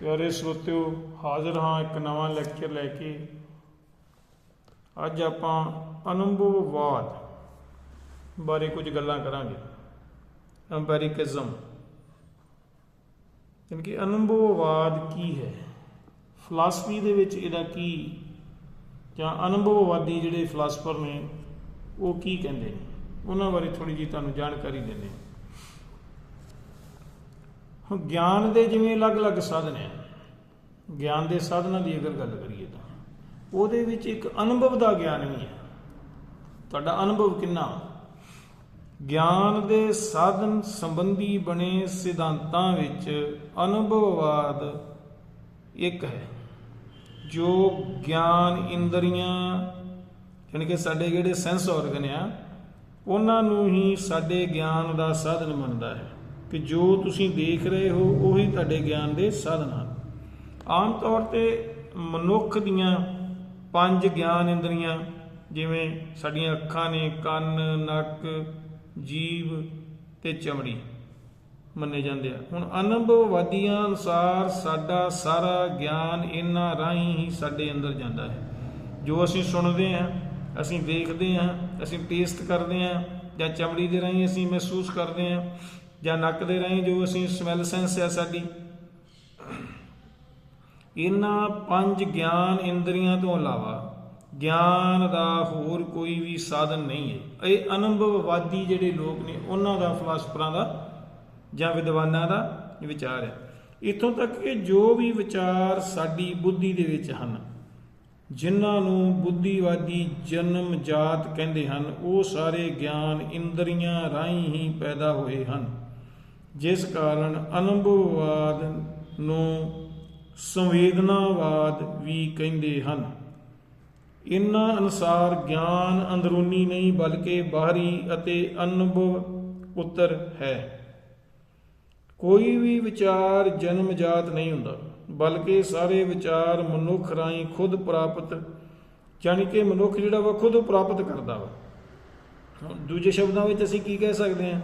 ਪਿਆਰੇ ਸਰੋਤਿਓ ਹਾਜ਼ਰ ਹਾਂ ਇੱਕ ਨਵਾਂ ਲੈਕਚਰ ਲੈ ਕੇ। ਅੱਜ ਆਪਾਂ ਅਨੁਭਵਵਾਦ ਬਾਰੇ ਕੁਝ ਗੱਲਾਂ ਕਰਾਂਗੇ। ਐਮਪੈਰੀਕਿਜ਼ਮ ਯਾਨੀ ਕਿ ਅਨੁਭਵਵਾਦ ਕੀ ਹੈ? ਫਿਲਾਸਫੀ ਦੇ ਵਿੱਚ ਇਹਦਾ ਕੀ ਜਾਂ ਅਨੁਭਵਵਾਦੀ ਜਿਹੜੇ ਫਿਲਾਸਫਰ ਨੇ, ਉਹ ਕੀ ਕਹਿੰਦੇ ਨੇ? ਉਹਨਾਂ ਬਾਰੇ ਥੋੜੀ ਜੀ ਤੁਹਾਨੂੰ ਜਾਣਕਾਰੀ ਦਿੰਦੇ ਹਾਂ। ਹੁਣ ਗਿਆਨ ਦੇ ਜਿਵੇਂ ਅਲੱਗ-ਅਲੱਗ ਸਾਧਨ ਆ ਗਿਆਨ ਦੇ ਸਾਧਨਾਂ ਦੀ ਅਗਰ ਗੱਲ ਕਰੀਏ ਤਾਂ, ਉਹਦੇ ਵਿੱਚ ਇੱਕ ਅਨੁਭਵ ਦਾ ਗਿਆਨ ਵੀ ਹੈ। ਤੁਹਾਡਾ ਅਨੁਭਵ ਕਿੰਨਾ? ਗਿਆਨ ਦੇ ਸਾਧਨ ਸੰਬੰਧੀ ਬਣੇ ਸਿਧਾਂਤਾਂ ਵਿੱਚ ਅਨੁਭਵਵਾਦ ਇੱਕ ਹੈ, ਜੋ ਗਿਆਨ ਇੰਦਰੀਆਂ, ਯਾਨੀ ਕਿ ਸਾਡੇ ਜਿਹੜੇ ਸੈਂਸ ਆਰਗਨ ਆ, ਉਹਨਾਂ ਨੂੰ ਹੀ ਸਾਡੇ ਗਿਆਨ ਦਾ ਸਾਧਨ ਮੰਨਦਾ ਹੈ। ਕਿ ਜੋ ਤੁਸੀਂ ਦੇਖ ਰਹੇ ਹੋ, ਉਹੀ ਤੁਹਾਡੇ ਗਿਆਨ ਦੇ ਸਾਧਨ ਹਨ। ਆਮ ਤੌਰ ਤੇ ਮਨੁੱਖ ਦੀਆਂ ਪੰਜ ਗਿਆਨ ਇੰਦਰੀਆਂ, ਜਿਵੇਂ ਸਾਡੀਆਂ ਅੱਖਾਂ ਨੇ ਕੰਨ, ਨੱਕ ਜੀਵ ਤੇ ਚਮੜੀ ਮੰਨੇ ਜਾਂਦੇ ਆ। ਹੁਣ ਅਨੁਭਵਵਾਦੀਆਂ ਅਨੁਸਾਰ ਸਾਡਾ ਸਾਰਾ ਗਿਆਨ ਇਹਨਾਂ ਰਾਹੀਂ ਹੀ ਸਾਡੇ ਅੰਦਰ ਜਾਂਦਾ ਹੈ। ਜੋ ਅਸੀਂ ਸੁਣਦੇ ਹਾਂ, ਅਸੀਂ ਦੇਖਦੇ ਹਾਂ, ਅਸੀਂ ਟੇਸਟ ਕਰਦੇ ਹਾਂ ਜਾਂ ਚਮੜੀ ਦੇ ਰਾਹੀਂ ਅਸੀਂ ਮਹਿਸੂਸ ਕਰਦੇ ਹਾਂ ਜਾਂ ਨੱਕ ਦੇ ਰਾਹੀਂ ਜੋ ਅਸੀਂ ਸਮੈਲ ਸੈਂਸ ਹੈ ਸਾਡੀ। ਇਹਨਾਂ ਪੰਜ ਗਿਆਨ ਇੰਦਰੀਆਂ ਤੋਂ ਇਲਾਵਾ ਗਿਆਨ ਦਾ ਹੋਰ ਕੋਈ ਵੀ ਸਾਧਨ ਨਹੀਂ ਹੈ। ਇਹ ਅਨੁਭਵਵਾਦੀ ਜਿਹੜੇ ਲੋਕ ਨੇ, ਉਹਨਾਂ ਦਾ ਫਿਲਾਸਫਰਾਂ ਦਾ ਜਾਂ ਵਿਦਵਾਨਾਂ ਦਾ ਵਿਚਾਰ ਹੈ। ਇਥੋਂ ਤੱਕ ਕਿ ਜੋ ਵੀ ਵਿਚਾਰ ਸਾਡੀ ਬੁੱਧੀ ਦੇ ਵਿੱਚ ਹਨ, ਜਿਨ੍ਹਾਂ ਨੂੰ ਬੁੱਧੀਵਾਦੀ ਜਨਮ ਜਾਤ ਕਹਿੰਦੇ ਹਨ, ਉਹ ਸਾਰੇ ਗਿਆਨ ਇੰਦਰੀਆਂ ਰਾਹੀਂ ਹੀ ਪੈਦਾ ਹੋਏ ਹਨ। ਜਿਸ ਕਾਰਨ ਅਨੁਭਵਵਾਦ ਨੂੰ ਸੰਵੇਦਨਾਵਾਦ ਵੀ ਕਹਿੰਦੇ ਹਨ। ਇਨ੍ਹਾਂ ਅਨੁਸਾਰ ਗਿਆਨ ਅੰਦਰੂਨੀ ਨਹੀਂ ਬਲਕਿ ਬਾਹਰੀ ਅਤੇ ਅਨੁਭਵ ਉੱਤਰ ਹੈ। ਕੋਈ ਵੀ ਵਿਚਾਰ ਜਨਮ ਜਾਤ ਨਹੀਂ ਹੁੰਦਾ, ਬਲਕਿ ਸਾਰੇ ਵਿਚਾਰ ਮਨੁੱਖ ਰਾਹੀਂ ਖੁਦ ਪ੍ਰਾਪਤ ਯਾਨੀ ਕਿ ਮਨੁੱਖ ਜਿਹੜਾ ਵਾ ਖੁਦ ਪ੍ਰਾਪਤ ਕਰਦਾ ਵਾ। ਦੂਜੇ ਸ਼ਬਦਾਂ ਵਿੱਚ ਅਸੀਂ ਕੀ ਕਹਿ ਸਕਦੇ ਹਾਂ?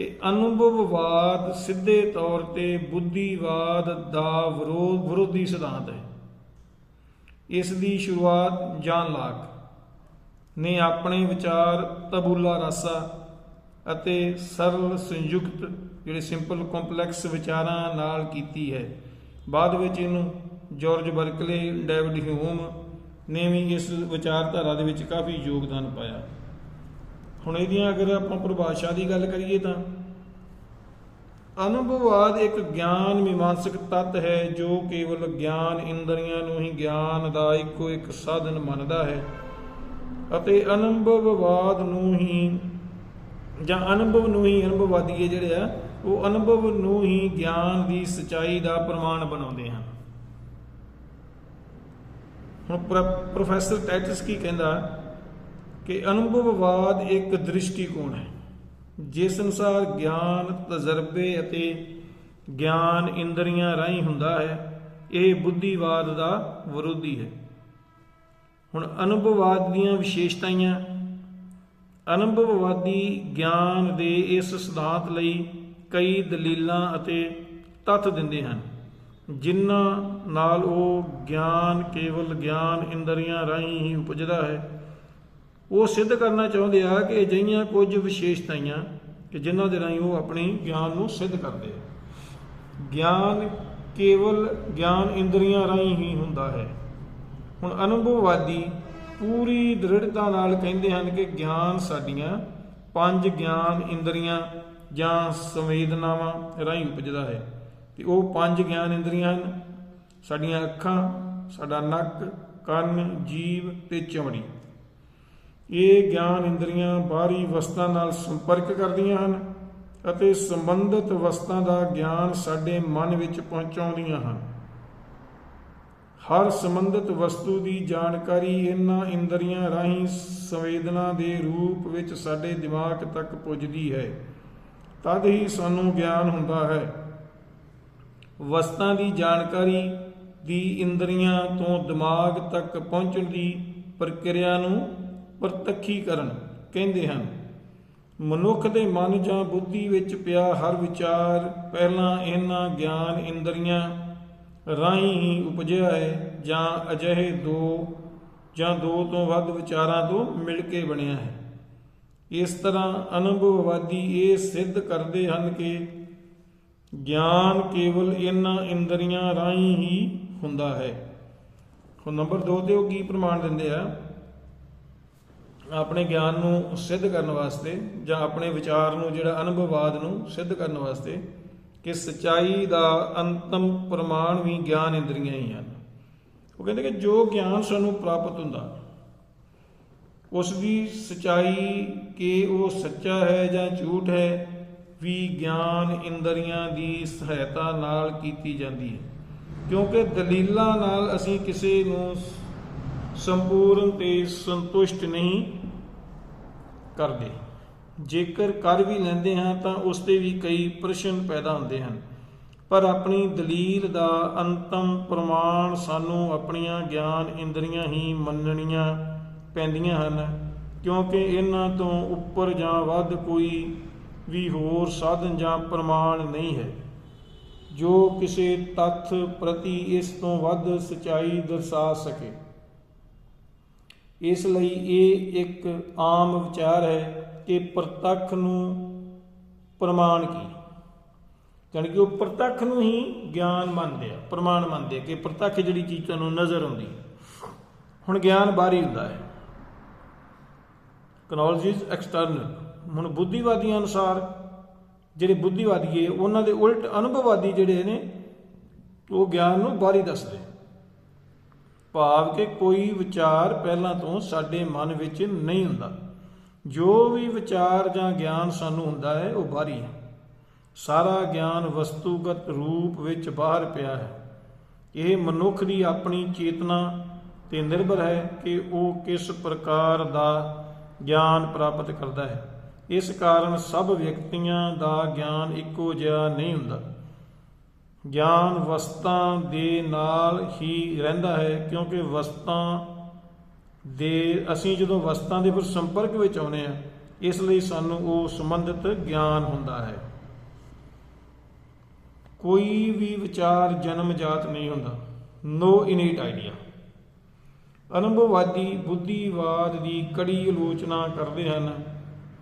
ਤੇ ਅਨੁਭਵਵਾਦ ਸਿੱਧੇ ਤੌਰ ਤੇ ਬੁੱਧੀਵਾਦ ਦਾ ਵਿਰੋਧ ਵਿਰੋਧੀ ਸਿਧਾਂਤ ਹੈ। ਇਸ ਦੀ ਸ਼ੁਰੂਆਤ ਜਾਨ ਲਾਕ ਨੇ ਆਪਣੇ ਵਿਚਾਰ ਤਬੂਲਾ ਰਾਸਾ ਅਤੇ ਸਰਲ ਸੰਯੁਕਤ, ਜਿਹੜੇ ਸਿੰਪਲ ਕੰਪਲੈਕਸ ਵਿਚਾਰਾਂ ਨਾਲ ਕੀਤੀ ਹੈ। ਬਾਅਦ ਵਿੱਚ ਇਹਨੂੰ ਜਾਰਜ ਬਰਕਲੇ ਡੇਵਿਡ ਹਿਊਮ ਨੇ ਵੀ ਇਸ ਵਿਚਾਰਧਾਰਾ ਦੇ ਵਿੱਚ ਕਾਫੀ ਯੋਗਦਾਨ ਪਾਇਆ। ਹੁਣ ਇਹਦੀਆਂ ਅਗਰ ਆਪਾਂ ਪਰਿਭਾਸ਼ਾ ਦੀ ਗੱਲ ਕਰੀਏ ਤਾਂ ਅਨੁਭਵਵਾਦ ਇੱਕ ਗਿਆਨ ਮੀਮਾਂਸਕ ਤੱਤ ਹੈ ਜੋ ਕੇਵਲ ਗਿਆਨ ਇੰਦਰੀਆਂ ਨੂੰ ਹੀ ਗਿਆਨ ਦਾ ਇੱਕੋ ਇੱਕ ਸਾਧਨ ਮੰਨਦਾ ਹੈ ਅਤੇ ਅਨੁਭਵਵਾਦ ਨੂੰ ਹੀ ਜਾਂ ਅਨੁਭਵ ਨੂੰ ਹੀ ਅਨੁਭਵਵਾਦੀ ਜਿਹੜੇ ਆ, ਉਹ ਅਨੁਭਵ ਨੂੰ ਹੀ ਗਿਆਨ ਦੀ ਸਚਾਈ ਦਾ ਪ੍ਰਮਾਣ ਬਣਾਉਂਦੇ ਹਨ। ਹੁਣ ਪ੍ਰੋ- ਪ੍ਰੋਫੈਸਰ ਟੈਟਸ ਕੀ ਕਹਿੰਦਾ ਕਿ ਅਨੁਭਵਵਾਦ ਇੱਕ ਦ੍ਰਿਸ਼ਟੀਕੋਣ ਹੈ। ਜਿਸ ਅਨੁਸਾਰ ਗਿਆਨ, ਤਜਰਬੇ ਅਤੇ ਗਿਆਨ ਇੰਦਰੀਆਂ ਰਾਹੀਂ ਹੁੰਦਾ ਹੈ, ਇਹ ਬੁੱਧੀਵਾਦ ਦਾ ਵਿਰੋਧੀ ਹੈ। ਹੁਣ ਅਨੁਭਵਵਾਦ ਦੀਆਂ ਵਿਸ਼ੇਸ਼ਤਾਵਾਂ ਅਨੁਭਵਵਾਦੀ ਗਿਆਨ ਦੇ ਇਸ ਸਿਧਾਂਤ ਲਈ ਕਈ ਦਲੀਲਾਂ ਅਤੇ ਤੱਥ ਦਿੰਦੇ ਹਨ, ਜਿਨ੍ਹਾਂ ਨਾਲ ਉਹ ਗਿਆਨ ਕੇਵਲ ਗਿਆਨ ਇੰਦਰੀਆਂ ਰਾਹੀਂ ਹੀ ਉਪਜਦਾ ਹੈ। ਉਹ ਸਿੱਧ ਕਰਨਾ ਚਾਹੁੰਦੇ ਆ ਕਿ ਅਜਿਹੀਆਂ ਕੁਝ ਵਿਸ਼ੇਸ਼ਤਾਈਆਂ ਕਿ ਜਿਨ੍ਹਾਂ ਦੇ ਰਾਹੀਂ ਉਹ ਆਪਣੀ ਗਿਆਨ ਨੂੰ ਸਿੱਧ ਕਰਦੇ ਆ। ਗਿਆਨ ਕੇਵਲ ਗਿਆਨ ਇੰਦਰੀਆਂ ਰਾਹੀਂ ਹੀ ਹੁੰਦਾ ਹੈ। ਹੁਣ ਅਨੁਭਵਵਾਦੀ ਪੂਰੀ ਦ੍ਰਿੜਤਾ ਨਾਲ ਕਹਿੰਦੇ ਹਨ ਕਿ ਗਿਆਨ ਸਾਡੀਆਂ ਪੰਜ ਗਿਆਨ ਇੰਦਰੀਆਂ ਜਾਂ ਸੰਵੇਦਨਾਵਾਂ ਰਾਹੀਂ ਉਪਜਦਾ ਹੈ। ਤੇ ਉਹ ਪੰਜ ਗਿਆਨ ਇੰਦਰੀਆਂ ਹਨ। ਸਾਡੀਆਂ ਅੱਖਾਂ, ਸਾਡਾ ਨੱਕ, ਕੰਨ, ਜੀਭ ਤੇ ਚਮੜੀ। ਇਹ ਗਿਆਨ ਇੰਦਰੀਆਂ ਬਾਹਰੀ ਵਸਤਾਂ ਨਾਲ ਸੰਪਰਕ ਕਰਦੀਆਂ ਹਨ ਅਤੇ ਸੰਬੰਧਿਤ ਵਸਤਾਂ ਦਾ ਗਿਆਨ ਸਾਡੇ ਮਨ ਵਿੱਚ ਪਹੁੰਚਾਉਂਦੀਆਂ ਹਨ। ਹਰ ਸੰਬੰਧਿਤ ਵਸਤੂ ਦੀ ਜਾਣਕਾਰੀ ਇਹਨਾਂ ਇੰਦਰੀਆਂ ਰਾਹੀਂ ਸੰਵੇਦਨਾ ਦੇ ਰੂਪ ਵਿੱਚ ਸਾਡੇ ਦਿਮਾਗ ਤੱਕ ਪੁੱਜਦੀ ਹੈ। ਤਦ ਹੀ ਸਾਨੂੰ ਗਿਆਨ ਹੁੰਦਾ ਹੈ। ਵਸਤਾਂ ਦੀ ਜਾਣਕਾਰੀ ਦੀ ਇੰਦਰੀਆਂ ਤੋਂ ਦਿਮਾਗ ਤੱਕ ਪਹੁੰਚਣ ਦੀ ਪ੍ਰਕਿਰਿਆ ਨੂੰ ਪ੍ਰਤੱਖੀਕਰਨ ਕਹਿੰਦੇ ਹਨ। ਮਨੁੱਖ ਦੇ ਮਨ ਜਾਂ ਬੁੱਧੀ ਵਿੱਚ ਪਿਆ ਹਰ ਵਿਚਾਰ ਪਹਿਲਾਂ ਇਹਨਾਂ ਗਿਆਨ ਇੰਦਰੀਆਂ ਰਾਹੀਂ ਹੀ ਉਪਜਿਆ ਹੈ ਜਾਂ ਅਜਿਹੇ ਦੋ ਜਾਂ ਦੋ ਤੋਂ ਵੱਧ ਵਿਚਾਰਾਂ ਤੋਂ ਮਿਲ ਕੇ ਬਣਿਆ ਹੈ। ਇਸ ਤਰ੍ਹਾਂ ਅਨੁਭਵਵਾਦੀ ਇਹ ਸਿੱਧ ਕਰਦੇ ਹਨ ਕਿ ਗਿਆਨ ਕੇਵਲ ਇਹਨਾਂ ਇੰਦਰੀਆਂ ਰਾਹੀਂ ਹੀ ਹੁੰਦਾ ਹੈ। ਹੁਣ ਨੰਬਰ 2 ਤੇ ਉਹ ਕੀ ਪ੍ਰਮਾਣ ਦਿੰਦੇ ਆ? ਆਪਣੇ ਗਿਆਨ ਨੂੰ ਸਿੱਧ ਕਰਨ ਵਾਸਤੇ ਜਾਂ ਆਪਣੇ ਵਿਚਾਰ ਨੂੰ ਜਿਹੜਾ ਅਨੁਭਵਵਾਦ ਨੂੰ ਸਿੱਧ ਕਰਨ ਵਾਸਤੇ ਕਿ ਸਚਾਈ ਦਾ ਅੰਤਮ ਪ੍ਰਮਾਣ ਵੀ ਗਿਆਨ ਇੰਦਰੀਆਂ ਹੀ ਹਨ। ਉਹ ਕਹਿੰਦੇ ਕਿ ਜੋ ਗਿਆਨ ਸਾਨੂੰ ਪ੍ਰਾਪਤ ਹੁੰਦਾ ਉਸ ਦੀ ਸਚਾਈ ਕਿ ਉਹ ਸੱਚਾ ਹੈ ਜਾਂ ਝੂਠ ਹੈ, ਵੀ ਗਿਆਨ ਇੰਦਰੀਆਂ ਦੀ ਸਹਾਇਤਾ ਨਾਲ ਕੀਤੀ ਜਾਂਦੀ ਹੈ। ਕਿਉਂਕਿ ਦਲੀਲਾਂ ਨਾਲ ਅਸੀਂ ਕਿਸੇ ਨੂੰ ਸੰਪੂਰਨ ਤੇ ਸੰਤੁਸ਼ਟ ਨਹੀਂ ਕਰਦੇ ਜੇਕਰ ਕਰ ਵੀ ਲੈਂਦੇ ਹਾਂ ਤਾਂ ਉਸ ਤੇ ਵੀ ਕਈ ਪ੍ਰਸ਼ਨ ਪੈਦਾ ਹੁੰਦੇ ਹਨ। ਪਰ ਆਪਣੀ ਦਲੀਲ ਦਾ ਅੰਤਮ ਪ੍ਰਮਾਣ ਸਾਨੂੰ ਆਪਣੀਆਂ ਗਿਆਨ ਇੰਦਰੀਆਂ ਹੀ ਮੰਨਣੀਆਂ ਪੈਂਦੀਆਂ ਹਨ, ਕਿਉਂਕਿ ਇਹਨਾਂ ਤੋਂ ਉੱਪਰ ਜਾਂ ਵੱਧ ਕੋਈ ਵੀ ਹੋਰ ਸਾਧਨ ਜਾਂ ਪ੍ਰਮਾਣ ਨਹੀਂ ਹੈ। ਜੋ ਕਿਸੇ ਤੱਥ ਪ੍ਰਤੀ ਇਸ ਤੋਂ ਵੱਧ ਸਚਾਈ ਦਰਸਾ ਸਕੇ। ਇਸ ਲਈ ਇਹ ਇੱਕ ਆਮ ਵਿਚਾਰ ਹੈ ਕਿ ਪ੍ਰਤੱਖ ਨੂੰ ਪ੍ਰਮਾਣ ਕੀ? ਜਾਣੀ ਕਿ ਉਹ ਪ੍ਰਤੱਖ ਨੂੰ ਹੀ ਗਿਆਨ ਮੰਨਦੇ ਆ, ਪ੍ਰਮਾਣ ਮੰਨਦੇ ਆ ਕਿ ਪ੍ਰਤੱਖ ਜਿਹੜੀ ਚੀਜ਼ ਤੁਹਾਨੂੰ ਨਜ਼ਰ ਆਉਂਦੀ ਹੁਣ ਗਿਆਨ ਬਾਹਰੀ ਹੁੰਦਾ ਹੈ। ਕਨੋਲਜੀ ਇਜ਼ ਐਕਸਟਰਨਲ ਹੁਣ ਬੁੱਧੀਵਾਦੀਆਂ ਅਨੁਸਾਰ ਜਿਹੜੇ ਬੁੱਧੀਵਾਦੀ ਹੈ, ਉਹਨਾਂ ਦੇ ਉਲਟ ਅਨੁਭਵਵਾਦੀ ਜਿਹੜੇ ਨੇ, ਉਹ ਗਿਆਨ ਨੂੰ ਬਾਹਰੀ ਦੱਸਦੇ ਭਾਵ ਕਿ ਕੋਈ ਵਿਚਾਰ ਪਹਿਲਾਂ ਤੋਂ ਸਾਡੇ ਮਨ ਵਿੱਚ ਨਹੀਂ ਹੁੰਦਾ। ਜੋ ਵੀ ਵਿਚਾਰ ਜਾਂ ਗਿਆਨ ਸਾਨੂੰ ਹੁੰਦਾ ਹੈ, ਉਹ ਬਾਹਰੀ ਹੈ। ਸਾਰਾ ਗਿਆਨ ਵਸਤੂਗਤ ਰੂਪ ਵਿੱਚ ਬਾਹਰ ਪਿਆ ਹੈ। ਇਹ ਮਨੁੱਖ ਦੀ ਆਪਣੀ ਚੇਤਨਾ ਤੇ ਨਿਰਭਰ ਹੈ ਕਿ ਉਹ ਕਿਸ ਪ੍ਰਕਾਰ ਦਾ ਗਿਆਨ ਪ੍ਰਾਪਤ ਕਰਦਾ ਹੈ। ਇਸ ਕਾਰਨ ਸਭ ਵਿਅਕਤੀਆਂ ਦਾ ਗਿਆਨ ਇੱਕੋ ਜਿਹਾ ਨਹੀਂ ਹੁੰਦਾ। ਗਿਆਨ ਵਸਤਾਂ ਦੇ ਨਾਲ ਹੀ ਰਹਿੰਦਾ ਹੈ, ਕਿਉਂਕਿ ਵਸਤਾਂ ਦੇ ਅਸੀਂ ਜਦੋਂ ਵਸਤਾਂ ਦੇ ਫਿਰ ਸੰਪਰਕ ਵਿੱਚ ਆਉਨੇ ਆ ਇਸ ਲਈ ਸਾਨੂੰ ਉਹ ਸੰਬੰਧਿਤ ਗਿਆਨ ਹੁੰਦਾ ਹੈ। ਕੋਈ ਵੀ ਵਿਚਾਰ ਜਨਮ ਜਾਤ ਨਹੀਂ ਹੁੰਦਾ। ਨੋ ਇਨੀਟ ਆਈਡੀਆ ਅਨੁਭਵਵਾਦੀ, ਬੁੱਧੀਵਾਦ ਦੀ ਕੜੀ ਆਲੋਚਨਾ ਕਰਦੇ ਹਨ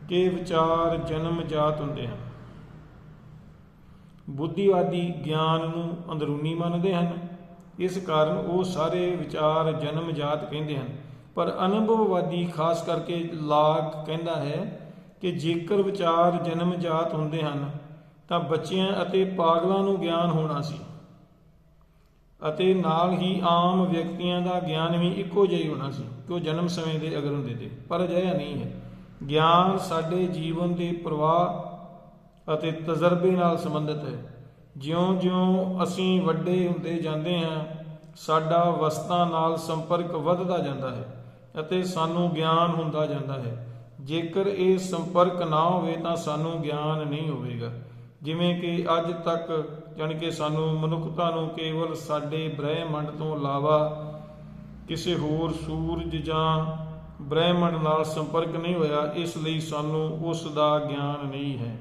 ਕਿ ਵਿਚਾਰ ਜਨਮ ਜਾਤ ਹੁੰਦੇ ਹਨ। ਬੁੱਧੀਵਾਦੀ ਗਿਆਨ ਨੂੰ ਅੰਦਰੂਨੀ ਮੰਨਦੇ ਹਨ। ਇਸ ਕਾਰਨ ਉਹ ਸਾਰੇ ਵਿਚਾਰ ਜਨਮ ਜਾਤ ਕਹਿੰਦੇ ਹਨ। ਪਰ ਅਨੁਭਵਵਾਦੀ ਖਾਸ ਕਰਕੇ ਲਾਗ ਕਹਿੰਦਾ ਹੈ ਕਿ ਜੇਕਰ ਵਿਚਾਰ ਜਨਮ ਜਾਤ ਹੁੰਦੇ ਹਨ, ਤਾਂ ਬੱਚਿਆਂ ਅਤੇ ਪਾਗਲਾਂ ਨੂੰ ਗਿਆਨ ਹੋਣਾ ਸੀ। ਅਤੇ ਨਾਲ ਹੀ ਆਮ ਵਿਅਕਤੀਆਂ ਦਾ ਗਿਆਨ ਵੀ ਇੱਕੋ ਜਿਹਾ ਹੋਣਾ ਸੀ ਕਿ ਉਹ ਜਨਮ ਸਮੇਂ ਦੇ ਅਗਰ ਹੁੰਦੇ ਤੇ। ਪਰ ਅਜਿਹਾ ਨਹੀਂ ਹੈ। ਗਿਆਨ ਸਾਡੇ ਜੀਵਨ ਦੇ ਪ੍ਰਵਾਹ ਅਤੇ ਤਜਰਬੇ ਨਾਲ ਸੰਬੰਧਿਤ ਹੈ। ਜਿਉਂ-ਜਿਉਂ ਅਸੀਂ ਵੱਡੇ ਹੁੰਦੇ ਜਾਂਦੇ ਹਾਂ, ਸਾਡਾ ਵਸਤਾਂ ਨਾਲ ਸੰਪਰਕ ਵੱਧਦਾ ਜਾਂਦਾ ਹੈ ਅਤੇ ਸਾਨੂੰ ਗਿਆਨ ਹੁੰਦਾ ਜਾਂਦਾ ਹੈ। ਜੇਕਰ ਇਹ ਸੰਪਰਕ ਨਾ ਹੋਵੇ ਤਾਂ ਸਾਨੂੰ ਗਿਆਨ ਨਹੀਂ ਹੋਵੇਗਾ। ਜਿਵੇਂ ਕਿ ਅੱਜ ਤੱਕ ਜਾਣੀ ਕਿ ਸਾਨੂੰ ਮਨੁੱਖਤਾ ਨੂੰ ਕੇਵਲ ਸਾਡੇ ਬ੍ਰਹਿਮੰਡ ਤੋਂ ਇਲਾਵਾ ਕਿਸੇ ਹੋਰ ਸੂਰਜ ਜਾਂ ਬ੍ਰਹਿਮੰਡ ਨਾਲ ਸੰਪਰਕ ਨਹੀਂ ਹੋਇਆ, ਇਸ ਲਈ ਸਾਨੂੰ ਉਸ ਦਾ ਗਿਆਨ ਨਹੀਂ ਹੈ।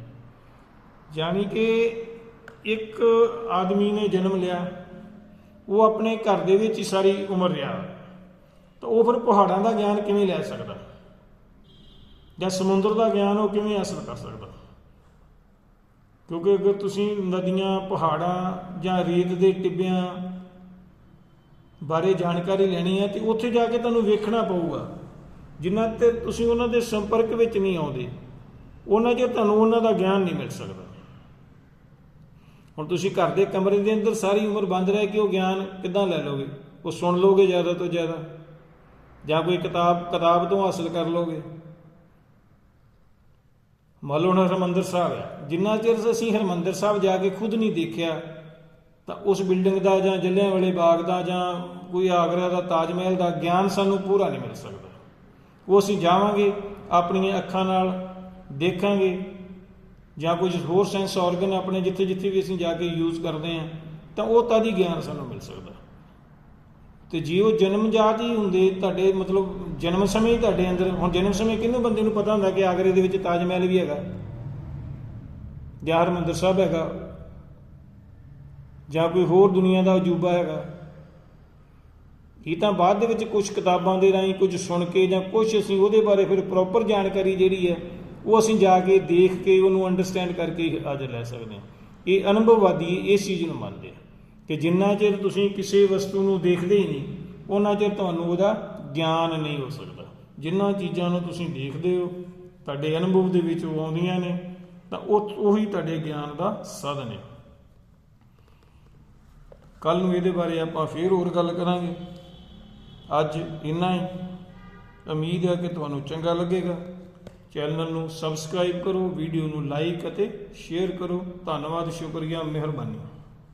ਜਾਣੀ ਕਿ ਇੱਕ ਆਦਮੀ ਨੇ ਜਨਮ ਲਿਆ, ਉਹ ਆਪਣੇ ਘਰ ਦੇ ਵਿੱਚ ਹੀ ਸਾਰੀ ਉਮਰ ਰਿਹਾ। ਤਾਂ ਉਹ ਫਿਰ ਪਹਾੜਾਂ ਦਾ ਗਿਆਨ ਕਿਵੇਂ ਲੈ ਸਕਦਾ? ਜਾਂ ਸਮੁੰਦਰ ਦਾ ਗਿਆਨ ਉਹ ਕਿਵੇਂ ਹਾਸਲ ਕਰ ਸਕਦਾ? ਕਿਉਂਕਿ ਅਗਰ ਤੁਸੀਂ ਨਦੀਆਂ, ਪਹਾੜਾਂ ਜਾਂ ਰੇਤ ਦੇ ਟਿੱਬਿਆਂ ਬਾਰੇ ਜਾਣਕਾਰੀ ਲੈਣੀ ਹੈ, ਤੇ ਉੱਥੇ ਜਾ ਕੇ ਤੁਹਾਨੂੰ ਵੇਖਣਾ ਪਊਗਾ। ਜਿੰਨਾ ਤੇ ਤੁਸੀਂ ਉਹਨਾਂ ਦੇ ਸੰਪਰਕ ਵਿੱਚ ਨਹੀਂ ਆਉਂਦੇ, ਉਹਨਾਂ ਜੇ ਤੁਹਾਨੂੰ ਉਹਨਾਂ ਦਾ ਗਿਆਨ ਨਹੀਂ ਮਿਲ ਸਕਦਾ। ਹੁਣ ਤੁਸੀਂ ਘਰ ਦੇ ਕਮਰੇ ਦੇ ਅੰਦਰ ਸਾਰੀ ਉਮਰ ਬੰਦ ਰਹਿ ਕੇ ਉਹ ਗਿਆਨ ਕਿੱਦਾਂ ਲੈ ਲੋਗੇ ਉਹ ਸੁਣ ਲੋਗੇ ਜ਼ਿਆਦਾ ਤੋਂ ਜ਼ਿਆਦਾ। ਜਾਂ ਕੋਈ ਕਿਤਾਬ ਕਿਤਾਬ ਤੋਂ ਹਾਸਲ ਕਰ ਲੋਗੇ ਮੰਨ ਲਓ ਹੁਣ ਹਰਮੰਦਰ ਸਾਹਿਬ ਹੈ। ਜਿੰਨਾ ਚਿਰ ਅਸੀਂ ਹਰਮੰਦਰ ਸਾਹਿਬ ਜਾ ਕੇ ਖੁਦ ਨਹੀਂ ਦੇਖਿਆ, ਤਾਂ ਉਸ ਬਿਲਡਿੰਗ ਦਾ ਜਾਂ ਜਲਿਆਂ ਵਾਲੇ ਬਾਗ ਦਾ ਜਾਂ ਕੋਈ ਆਗਰਾ ਦਾ ਤਾਜ ਮਹਿਲ ਦਾ ਗਿਆਨ ਸਾਨੂੰ ਪੂਰਾ ਨਹੀਂ ਮਿਲ ਸਕਦਾ। ਉਹ ਅਸੀਂ ਜਾਵਾਂਗੇ, ਆਪਣੀਆਂ ਅੱਖਾਂ ਨਾਲ ਦੇਖਾਂਗੇ ਜਾਂ ਕੁਝ ਹੋਰ ਸੈਂਸ ਆਰਗਨ ਆਪਣੇ ਜਿੱਥੇ ਜਿੱਥੇ ਵੀ ਅਸੀਂ ਜਾ ਕੇ ਯੂਜ਼ ਕਰਦੇ ਹਾਂ, ਤਾਂ ਉਹ ਤਾਂ ਹੀ ਗਿਆਨ ਸਾਨੂੰ ਮਿਲ ਸਕਦਾ। ਤੇ ਜੇ ਉਹ ਜਨਮ ਜਾਤ ਹੀ ਹੁੰਦੇ, ਤੁਹਾਡੇ ਮਤਲਬ ਜਨਮ ਸਮੇਂ ਹੀ ਤੁਹਾਡੇ ਅੰਦਰ, ਹੁਣ ਜਨਮ ਸਮੇਂ ਕਿਹਨੂੰ ਬੰਦੇ ਨੂੰ ਪਤਾ ਹੁੰਦਾ ਕਿ ਆਗਰੇ ਦੇ ਵਿੱਚ ਤਾਜ ਮਹਿਲ ਵੀ ਹੈਗਾ? ਜਾਂ ਹਰਮੰਦਰ ਸਾਹਿਬ ਹੈਗਾ। ਜਾਂ ਕੋਈ ਹੋਰ ਦੁਨੀਆ ਦਾ ਅਜੂਬਾ ਹੈਗਾ। ਇਹ ਤਾਂ ਬਾਅਦ ਦੇ ਵਿੱਚ ਕੁਝ ਕਿਤਾਬਾਂ ਦੇ ਰਾਹੀਂ ਕੁਝ ਸੁਣ ਕੇ ਜਾਂ ਕੁਝ ਅਸੀਂ ਉਹਦੇ ਬਾਰੇ ਫਿਰ ਪ੍ਰੋਪਰ ਜਾਣਕਾਰੀ ਜਿਹੜੀ ਹੈ ਉਹ ਅਸੀਂ ਜਾ ਕੇ ਦੇਖ ਕੇ ਉਹਨੂੰ ਅੰਡਰਸਟੈਂਡ ਕਰਕੇ ਅੱਜ ਲੈ ਸਕਦੇ ਹਾਂ। ਇਹ ਅਨੁਭਵਵਾਦੀ ਇਸ ਚੀਜ਼ ਨੂੰ ਮੰਨਦੇ ਕਿ ਜਿੰਨਾ ਚਿਰ ਤੁਸੀਂ ਕਿਸੇ ਵਸਤੂ ਨੂੰ ਦੇਖਦੇ ਹੀ ਨਹੀਂ, ਉਹਨਾਂ ਚਿਰ ਤੁਹਾਨੂੰ ਉਹਦਾ ਗਿਆਨ ਨਹੀਂ ਹੋ ਸਕਦਾ। ਜਿੰਨਾ ਚੀਜ਼ਾਂ ਨੂੰ ਤੁਸੀਂ ਦੇਖਦੇ ਹੋ, ਤੁਹਾਡੇ ਅਨੁਭਵ ਦੇ ਵਿੱਚ ਉਹ ਆਉਂਦੀਆਂ ਨੇ, ਤਾਂ ਉਹ ਉਹੀ ਤੁਹਾਡੇ ਗਿਆਨ ਦਾ ਸਾਧਨ ਹੈ। ਕੱਲ ਨੂੰ ਇਹਦੇ ਬਾਰੇ ਆਪਾਂ ਫੇਰ ਹੋਰ ਗੱਲ ਕਰਾਂਗੇ। ਅੱਜ ਇੰਨਾ ਹੀ। ਉਮੀਦ ਹੈ ਕਿ ਤੁਹਾਨੂੰ ਚੰਗਾ ਲੱਗੇਗਾ। ਚੈਨਲ ਨੂੰ ਸਬਸਕ੍ਰਾਈਬ ਕਰੋ ਵੀਡੀਓ ਨੂੰ ਲਾਈਕ ਅਤੇ ਸ਼ੇਅਰ ਕਰੋ। ਧੰਨਵਾਦ ਸ਼ੁਕਰੀਆ ਮਿਹਰਬਾਨੀ।